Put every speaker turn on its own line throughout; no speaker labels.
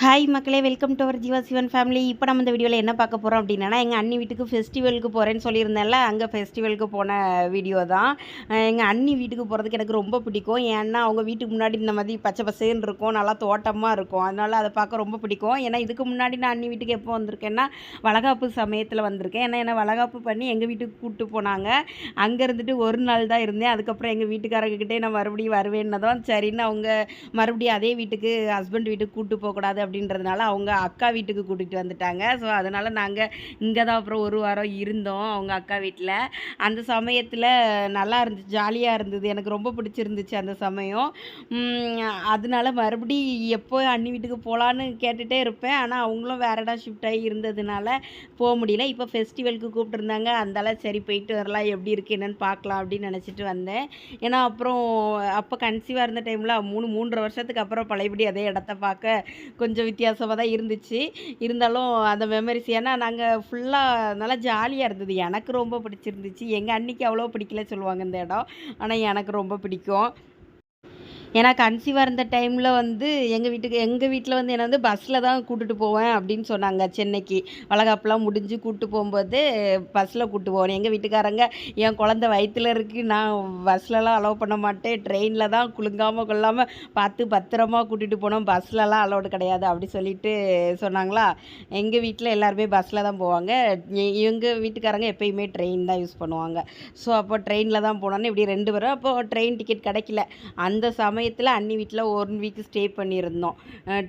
Hi மக்களே welcome to our Jeeva Sivan family இப்போ நம்ம இந்த வீடியோவில் என்ன பார்க்க போகிறோம் அப்படின்னா எங்கள் அண்ணி வீட்டுக்கு ஃபெஸ்டிவலுக்கு போகிறேன்னு சொல்லியிருந்தேன்ல அங்கே ஃபெஸ்டிவலுக்கு போன வீடியோ தான். எங்கள் அண்ணி வீட்டுக்கு போகிறதுக்கு எனக்கு ரொம்ப பிடிக்கும். ஏன்னா அவங்க வீட்டுக்கு முன்னாடி இந்த மாதிரி பச்சை பசேன்னு இருக்கும் நல்லா தோட்டமாக இருக்கும். அதனால் அதை பார்க்க ரொம்ப பிடிக்கும். ஏன்னா இதுக்கு முன்னாடி நான் அண்ணி வீட்டுக்கு எப்போ வந்திருக்கேன்னா வளகாப்பு சமயத்தில் வந்திருக்கேன். ஏன்னா என்னை வளகாப்பு பண்ணி எங்கள் வீட்டுக்கு கூப்பிட்டு போனாங்க. அங்கே இருந்துட்டு ஒரு நாள் தான் இருந்தேன். அதுக்கப்புறம் எங்கள் வீட்டுக்காரங்கக்கிட்டே நான் மறுபடியும் வருவேன்னதும் சரின்னு அவங்க மறுபடியும் அதே வீட்டுக்கு ஹஸ்பண்ட் வீட்டுக்கு கூப்பிட்டு போகக்கூடாது அப்படின்றதுனால அவங்க அக்கா வீட்டுக்கு கூட்டிகிட்டு வந்துட்டாங்க. ஸோ அதனால் நாங்கள் இங்கே தான் அப்புறம் ஒரு வாரம் இருந்தோம் அவங்க அக்கா வீட்டில் அந்த சமயத்தில் நல்லா இருந்துச்சு ஜாலியாக இருந்தது. எனக்கு ரொம்ப பிடிச்சிருந்துச்சு அந்த சமயம். அதனால மறுபடி எப்போ அண்ணி வீட்டுக்கு போகலான்னு கேட்டுகிட்டே இருப்பேன். ஆனால் அவங்களும் வேற இடம் ஷிஃப்ட் ஆகி இருந்ததுனால போக முடியல. இப்போ ஃபெஸ்டிவலுக்கு கூப்பிட்டுருந்தாங்க. அந்தால சரி போயிட்டு வரலாம். எப்படி இருக்குது என்னென்னு பார்க்கலாம் அப்படின்னு நினச்சிட்டு வந்தேன். ஏன்னா அப்புறம் அப்போ கன்சீவாக இருந்த டைமில் மூணு மூன்றரை வருஷத்துக்கு அப்புறம் பழையபடி அதே இடத்த பார்க்க கொஞ்சம் கொஞ்சம் வித்தியாசமாக தான் இருந்துச்சு. இருந்தாலும் அந்த மெமரிஸ் ஏன்னா நாங்கள் ஃபுல்லாக நல்லா ஜாலியாக இருந்தது. எனக்கு ரொம்ப பிடிச்சிருந்துச்சு. எங்கள் அன்னைக்கு அவ்வளோ பிடிக்கல சொல்லுவாங்க இந்த இடம். ஆனால் எனக்கு ரொம்ப பிடிக்கும். ஏன்னா கன்சீவாக இருந்த டைமில் வந்து எங்கள் வீட்டுக்கு எங்கள் வீட்டில் வந்து என்னை வந்து பஸ்ஸில் தான் கூட்டிகிட்டு போவேன் அப்படின்னு சொன்னாங்க சென்னைக்கு. வளகாப்பெலாம் முடிஞ்சு கூப்பிட்டு போகும்போது பஸ்ஸில் கூப்பிட்டு போவேன். எங்கள் வீட்டுக்காரங்க என் குழந்த வயிற்றுல இருக்கு. நான் பஸ்லலாம் அலோவ் பண்ண மாட்டேன். ட்ரெயினில் தான் குலுங்காமல் கொள்ளாமல் பார்த்து பத்திரமா கூட்டிகிட்டு போனோம் பஸ்லலாம் அலோடு கிடையாது. அப்படி சொல்லிட்டு சொன்னாங்களா? எங்கள் வீட்டில் எல்லாருமே பஸ்ஸில் தான் போவாங்க. எங்கள் வீட்டுக்காரங்க எப்பயுமே ட்ரெயின் தான் யூஸ் பண்ணுவாங்க. ஸோ அப்போ ட்ரெயினில் தான் போனோன்னு இப்படி ரெண்டு பேரும் அப்போது ட்ரெயின் டிக்கெட் கிடைக்கல. அந்த சமயம் சமயத்தில் அன்னி வீட்டில் ஒன் வீக் ஸ்டே பண்ணியிருந்தோம்.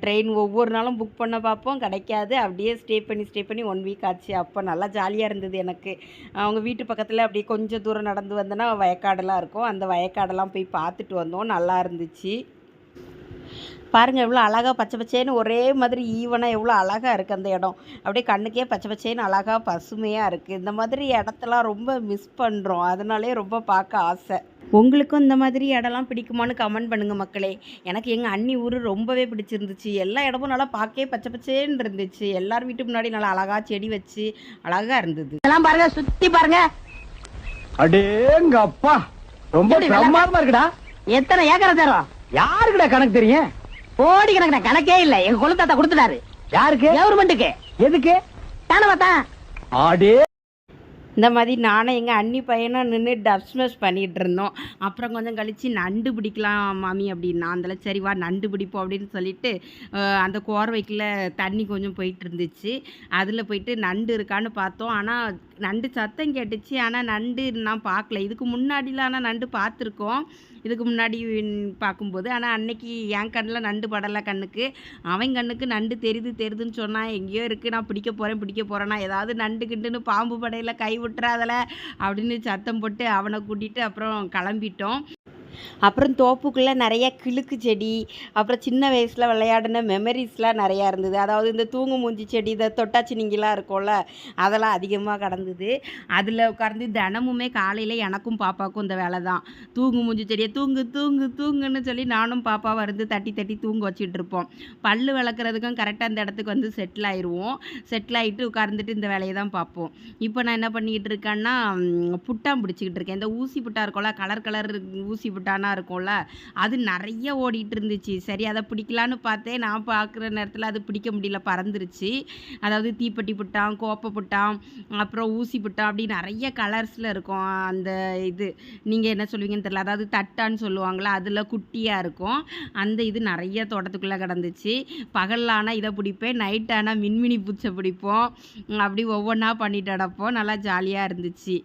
ட்ரெயின் ஒவ்வொரு நாளும் புக் பண்ண பார்ப்போம். கிடைக்காது. அப்படியே ஸ்டே பண்ணி ஸ்டே பண்ணி ஒன் வீக் ஆச்சு. அப்போ நல்லா ஜாலியாக இருந்தது எனக்கு. அவங்க வீட்டு பக்கத்தில் அப்படியே கொஞ்சம் தூரம் நடந்து வந்தோன்னா வயக்காடெல்லாம் இருக்கும். அந்த வயக்காடெல்லாம் போய் பார்த்துட்டு வந்தோம். நல்லா இருந்துச்சு. பாருங்கள் எவ்வளோ அழகாக பச்சை பச்சைன்னு ஒரே மாதிரி ஈவனாக எவ்வளோ அழகாக இருக்குது அந்த இடம். அப்படியே கண்ணுக்கே பச்சை பச்சைன்னு அழகாக பசுமையாக இருக்குது இந்த மாதிரி இடத்தெல்லாம் ரொம்ப மிஸ் பண்ணுறோம் அதனாலே ரொம்ப பார்க்க ஆசை. உங்களுக்கும் இந்த மாதிரி இடம்லாம் பிடிக்குமான்னு கமெண்ட் பண்ணுங்கள் மக்களே. எனக்கு எங்கள் அண்ணி ஊர் ரொம்பவே பிடிச்சிருந்துச்சு. எல்லா இடமும் நல்லா பார்க்கவே பச்சை பச்சேன்னு இருந்துச்சு. எல்லார் வீட்டு முன்னாடி நல்லா அழகாக செடி வச்சு அழகாக இருந்தது.
இதெல்லாம் பாருங்க சுத்தி பாருங்க.
அடேங்கப்பா ரொம்ப
எப்படி வெள்ளை-
பிரமாதமா இருக்குடா.
எத்தனை ஏக்கர் தரும்?
யாருக்குடா கணக்கு தெரியும்?
கோடி கணக்குன கணக்கே இல்ல. எங்க குலத்தாத்தா கொடுத்துட்டாரு.
யாருக்கு?
கவர்மெண்ட்டுக்கு
எதுக்கு?
தானே பார்த்தா
அடே
இந்த மாதிரி நானும் எங்கள் அண்ணி பையனும் நின்று டப் பண்ணிகிட்டு இருந்தோம். அப்புறம் கொஞ்சம் கழித்து நண்டு பிடிக்கலாம் மாமி அப்படின்னா அதில் சரி வா நண்டு பிடிப்போம் அப்படின்னு சொல்லிட்டு அந்த கோர்வைக்குள்ளே தண்ணி கொஞ்சம் போயிட்டு இருந்துச்சு. அதில் போயிட்டு நண்டு இருக்கான்னு பார்த்தோம். ஆனால் நண்டு சத்தம் கேட்டுச்சு. ஆனால் நண்டு நான் பார்க்கல. இதுக்கு முன்னாடிலாம் ஆனால் நண்டு பார்த்துருக்கோம். இதுக்கு முன்னாடி பார்க்கும்போது. ஆனால் அன்னைக்கு என் கண்ணில் நண்டு படலை கண்ணுக்கு. அவன் கண்ணுக்கு நண்டு தெரியுது தெரியுதுன்னு சொன்னால் எங்கேயோ இருக்குது நான் பிடிக்க போகிறேன் பிடிக்க போகிறேன்னா ஏதாவது நண்டு கிண்டுன்னு பாம்பு படையில் கை விட்டுறாதல. அப்படின்னு சத்தம் போட்டு அவனை கூட்டிகிட்டு அப்புறம் கிளம்பிட்டோம். அப்புறம் தோப்புக்குள்ளே நிறைய கிழுக்கு செடி அப்புறம் சின்ன வயசில் விளையாடின மெமரிஸ்லாம் நிறையா இருந்தது. அதாவது இந்த தூங்கு மூஞ்சி செடி இந்த தொட்டாச்சினிங்கெலாம் இருக்கும்ல அதெல்லாம் அதிகமாக கடந்தது. அதில் உட்கார்ந்து தினமுமே காலையில் எனக்கும் பாப்பாவுக்கும் இந்த வேலை தான். தூங்கு மூஞ்சி செடியை தூங்கு தூங்கு தூங்குன்னு சொல்லி நானும் பாப்பாவை இருந்து தட்டி தட்டி தூங்க வச்சிட்டு இருப்போம். பல்லு வளர்க்குறதுக்கும் கரெக்டாக அந்த இடத்துக்கு வந்து செட்டில் ஆயிடுவோம் செட்டில் ஆகிட்டு உட்கார்ந்துட்டு இந்த வேலையை தான் பார்ப்போம். இப்போ நான் என்ன பண்ணிக்கிட்டு இருக்கேன்னா புட்டான் பிடிச்சிக்கிட்டு இருக்கேன். இந்த ஊசி புட்டா இருக்கும்ல கலர் கலர் ஊசி புட்டானா இருக்கும்ல அது நிறைய ஓடிட்டு இருந்துச்சு சரி அதை பிடிக்கலான்னு பார்த்தேன் நான் பார்க்குற நேரத்தில் அது பிடிக்க முடியல பறந்துருச்சு. அதாவது தீப்பெட்டி புட்டான் கோப்பை புட்டான் அப்புறம் ஊசி புட்டான் அப்படி நிறைய கலர்ஸில் இருக்கும் அந்த இது. நீங்கள் என்ன சொல்லுவீங்கன்னு தெரில அதாவது தட்டான்னு சொல்லுவாங்களா அதில் குட்டியாக இருக்கும். அந்த இது நிறைய தோட்டத்துக்குள்ளே கிடந்துச்சு. பகலில் ஆனால் இதை பிடிப்பேன் நைட் ஆனால் மின்மினி பூச்சை பிடிப்போம். அப்படி ஒவ்வொன்றா பண்ணிட்டு நடப்போம் நல்லா ஜாலியாக இருந்துச்சு.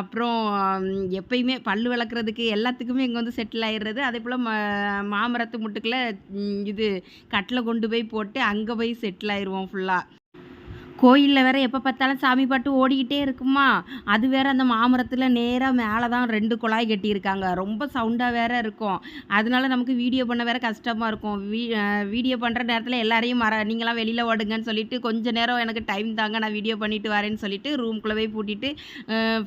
அப்புறம் எப்பயுமே பல் விளக்குறதுக்கு எல்லாத்துக்குமே இங்கே வந்து செட்டில் ஆயிடுறது. அதே போல் ம மாமரத்து முட்டுக்குள்ளே இது கட்டில் கொண்டு போய் போட்டு அங்கே போய் செட்டில் ஆயிடுவோம் ஃபுல்லாக கோயிலில் வேற எப்போ பார்த்தாலும் சாமி பாட்டு ஓடிக்கிட்டே இருக்குமா? அது வேற அந்த மாமரத்தில் நேராக மேலே தான் ரெண்டு குழாய் கட்டியிருக்காங்க. ரொம்ப சவுண்டாக வேற இருக்கும். அதனால நமக்கு வீடியோ பண்ண வேற கஷ்டமாக இருக்கும். வீ வீடியோ பண்ணுற நேரத்தில் எல்லாரையும் மர நீங்களாம் வெளியில் ஓடுங்கன்னு சொல்லிட்டு கொஞ்ச நேரம் எனக்கு டைம் தாங்க நான் வீடியோ பண்ணிட்டு வரேன்னு சொல்லிட்டு ரூம்குள்ளே போய் பூட்டிட்டு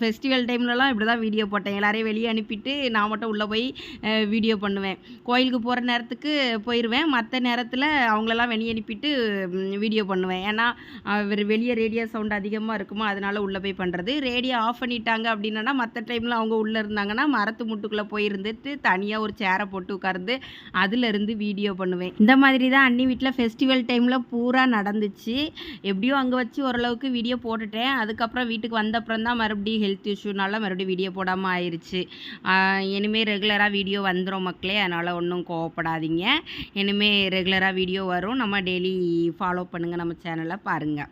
ஃபெஸ்டிவல் டைம்லலாம் இப்படி தான் வீடியோ போட்டேன். எல்லாரையும் வெளியே அனுப்பிட்டு நான் மட்டும் உள்ளே போய் வீடியோ பண்ணுவேன். கோயிலுக்கு போகிற நேரத்துக்கு போயிடுவேன் மற்ற நேரத்தில் அவங்களெல்லாம் வெளியே அனுப்பிட்டு வீடியோ பண்ணுவேன். ஏன்னா வெளியே ரேடியோ சவுண்ட் அதிகமாக இருக்குமோ அதனால உள்ளே போய் பண்ணுறது ரேடியோ ஆஃப் பண்ணிட்டாங்க அப்படின்னா மற்ற டைமில் அவங்க உள்ளே இருந்தாங்கன்னா மரத்து முட்டுக்குள்ளே போயிருந்துட்டு தனியாக ஒரு சேரை போட்டு உட்கார்ந்து அதுலேருந்து வீடியோ பண்ணுவேன். இந்த மாதிரி தான் அன்னி வீட்டில் ஃபெஸ்டிவல் டைமில் பூரா நடந்துச்சு. எப்படியோ அங்கே வச்சு ஓரளவுக்கு வீடியோ போட்டுட்டேன். அதுக்கப்புறம் வீட்டுக்கு வந்தப்புறம் தான் மறுபடியும் ஹெல்த் இஷ்யூனால மறுபடியும் வீடியோ போடாமல் ஆயிடுச்சு இனிமேல் ரெகுலராக வீடியோ வந்துடும் மக்களே. அதனால் ஒன்றும் கோவப்படாதீங்க. இனிமேல் ரெகுலராக வீடியோ வரும். நம்ம டெய்லி ஃபாலோ பண்ணுங்கள் நம்ம சேனலை பாருங்கள்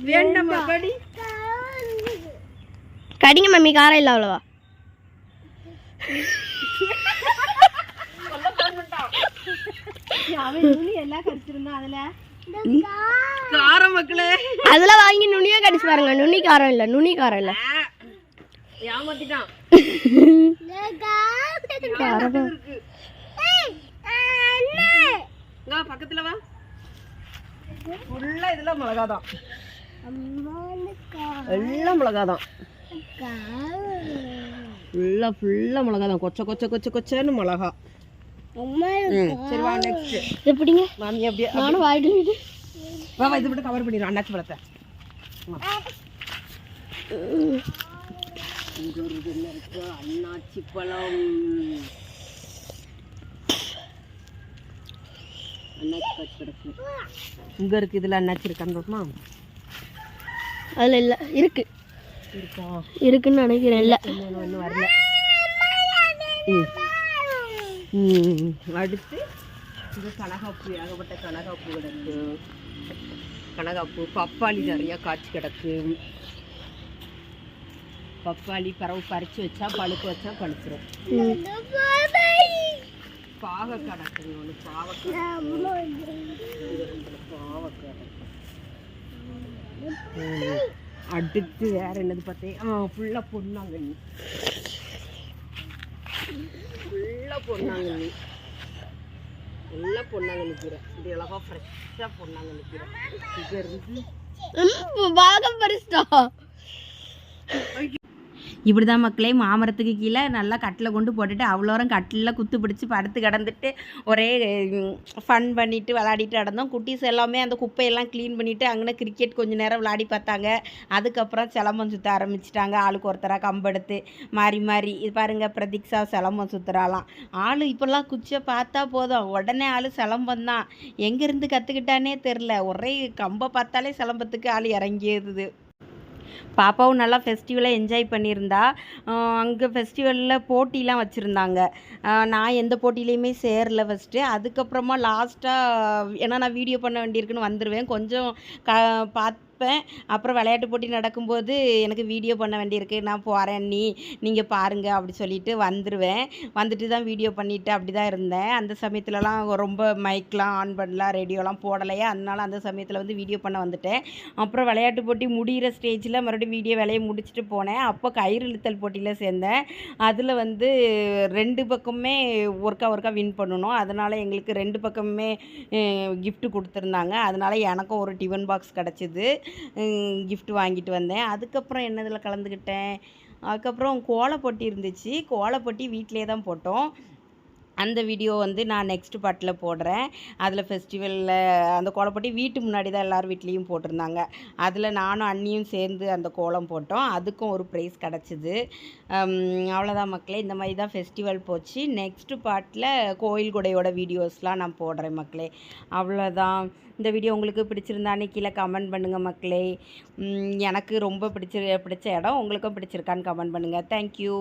வேண்டாமா கடி.
கடிங்க மாமி காரம் இல்ல அவ்வளவா? அதுல வாங்கி நுனியா கடிச்சு பாருங்க. நுனி காரம் இல்ல நுனி காரம் இல்ல.
பக்கத்துல வா. ஃபுல்லா இதுல மிளகாதான். எல்லாம் மிளகாதான். ஃபுல்லா ஃபுல்லா மிளகாதான். கொச்ச கொச்ச கொச்ச கொச்சன்னு மிளகா. சரி வா நெக்ஸ்ட்
எப்படிங்க?
மாமி அப்படியே
நானும் வாயிட்டு
வா வா இது மட்டும் கவர் பண்ணிடுறோம் அண்ணாச்சி பழத்தை. இங்க ஒரு இது என்ன இருக்கு அண்ணாச்சி பழம். அண்ணாச்சி காய்ச்சி கிடக்கு இங்க இருக்கு இதுல அண்ணாச்சி இருக்கான்னு
அதுல இல்ல இருக்கு.
இருக்கா?
இருக்குன்னு நினைக்கிறேன் இல்ல.
ஒன்றும் வரல. அடுத்து இது கனகாப்பூ ஏகப்பட்ட கனகாப்பூ கிடக்கு. கனகாப்பூ பப்பாளி நிறையா காய்ச்சி கிடக்கு. பப்பாளி பறவை பறித்து வச்சா பழுக்க வச்சா பழுத்துரும். பாவை கிடக்குங்க ஒன்று பாவக்காய். பாவக்காய். அடுத்து வேற என்னது பார்த்தேன் ஆ ஃபுல்லாக பொன்னாங்கண்ணி. ஃபுல்லாக பொன்னாங்கண்ணி. எல்லாம் பொன்னாங்கண்ணி கீரை. இது அழகா ஃப்ரெஷ்ஷாக பொன்னாங்கண்ணி கீரை. இங்கே இருந்து
பாகம் பறிச்சிட்டா
இப்படி தான் மக்களே மாமரத்துக்கு கீழே நல்லா கட்டில் கொண்டு போட்டுட்டு அவ்வளோரம் கட்டிலில் குத்து பிடிச்சி படுத்து கிடந்துட்டு ஒரே ஃபன் பண்ணிவிட்டு விளாடிட்டு நடந்தோம். குட்டீஸ் எல்லாமே அந்த குப்பையெல்லாம் க்ளீன் பண்ணிவிட்டு அங்கே கிரிக்கெட் கொஞ்ச நேரம் விளையாடி பார்த்தாங்க. அதுக்கப்புறம் சிலம்பம் சுற்ற ஆரம்பிச்சிட்டாங்க. ஆளுக்கு ஒருத்தராக கம்பெடுத்து மாறி மாறி. இது பாருங்கள் பிரதீக்ஷா சிலம்பம் சுற்றுறாலாம் ஆள் இப்போல்லாம் குச்சியை பார்த்தா போதும். உடனே ஆள் சிலம்பம் தான். எங்கேருந்து கற்றுக்கிட்டானே தெரில ஒரே கம்பை பார்த்தாலே சிலம்பத்துக்கு ஆள் இறங்கியது பாப்பாவும் நல்லா ஃபெஸ்டிவலை என்ஜாய் பண்ணியிருந்தா. அங்கே ஃபெஸ்டிவலில் போட்டிலாம் வச்சுருந்தாங்க. நான் எந்த போட்டியிலையுமே சேரல ஃபஸ்ட்டு அதுக்கப்புறமா லாஸ்ட்டாக ஏன்னா நான் வீடியோ பண்ண வேண்டியிருக்குன்னு வந்துடுவேன் கொஞ்சம் க பார்ப்பேன். அப்புறம் விளையாட்டு போட்டி நடக்கும்போது எனக்கு வீடியோ பண்ண வேண்டியிருக்கு. நான் போகிறேன் நீ நீங்கள் பாருங்கள் அப்படி சொல்லிட்டு வந்துடுவேன் வந்துட்டு தான் வீடியோ பண்ணிவிட்டு அப்படி தான் இருந்தேன். அந்த சமயத்துலலாம் ரொம்ப மைக்லாம் ஆன் பண்ணலாம் ரேடியோலாம் போடலையா. அதனால அந்த சமயத்தில் வந்து வீடியோ பண்ண வந்துட்டேன். அப்புறம் விளையாட்டு போட்டி முடிகிற ஸ்டேஜில் மறுபடியும் வீடியோ வேலையை முடிச்சுட்டு போனேன். அப்போ கயிறு இழுத்தல் போட்டியில் சேர்ந்தேன். அதில் வந்து ரெண்டு பக்கமே ஒர்க்காக ஒர்க்காக வின் பண்ணணும். அதனால் எங்களுக்கு ரெண்டு பக்கமுமே கிஃப்ட் கொடுத்துருந்தாங்க. அதனால் எனக்கும் ஒரு டிஃபன் பாக்ஸ் கிடச்சிது. கிஃப்ட் வாங்கிட்டு வந்தேன். அதுக்கப்புறம் என்னதில் கலந்துக்கிட்டேன்? அதுக்கப்புறம் கோலப்பொட்டி இருந்துச்சு. கோலப்பொட்டி வீட்டிலே தான் போட்டோம். அந்த வீடியோ வந்து நான் நெக்ஸ்ட் பாட்டில் போடுறேன். அதில் ஃபெஸ்டிவலில் அந்த கோலப்பொட்டி வீட்டு முன்னாடி தான் எல்லார் வீட்லேயும் போட்டிருந்தாங்க. அதில் நானும் அண்ணியும் சேர்ந்து அந்த கோலம் போட்டோம். அதுக்கும் ஒரு ப்ரைஸ் கிடச்சிது. அவ்வளோதான் மக்களே. இந்த மாதிரி தான் ஃபெஸ்டிவல் போச்சு. நெக்ஸ்ட்டு பாட்டில் கோயில் குடையோட வீடியோஸ்லாம் நான் போடுறேன் மக்களே. அவ்வளோதான் இந்த வீடியோ உங்களுக்கு பிடிச்சிருந்தானே கீழே கமெண்ட் பண்ணுங்கள் மக்களே. எனக்கு ரொம்ப பிடிச்சி பிடிச்ச இடம். உங்களுக்கும் பிடிச்சிருக்கான்னு கமெண்ட் பண்ணுங்கள் தேங்க்யூ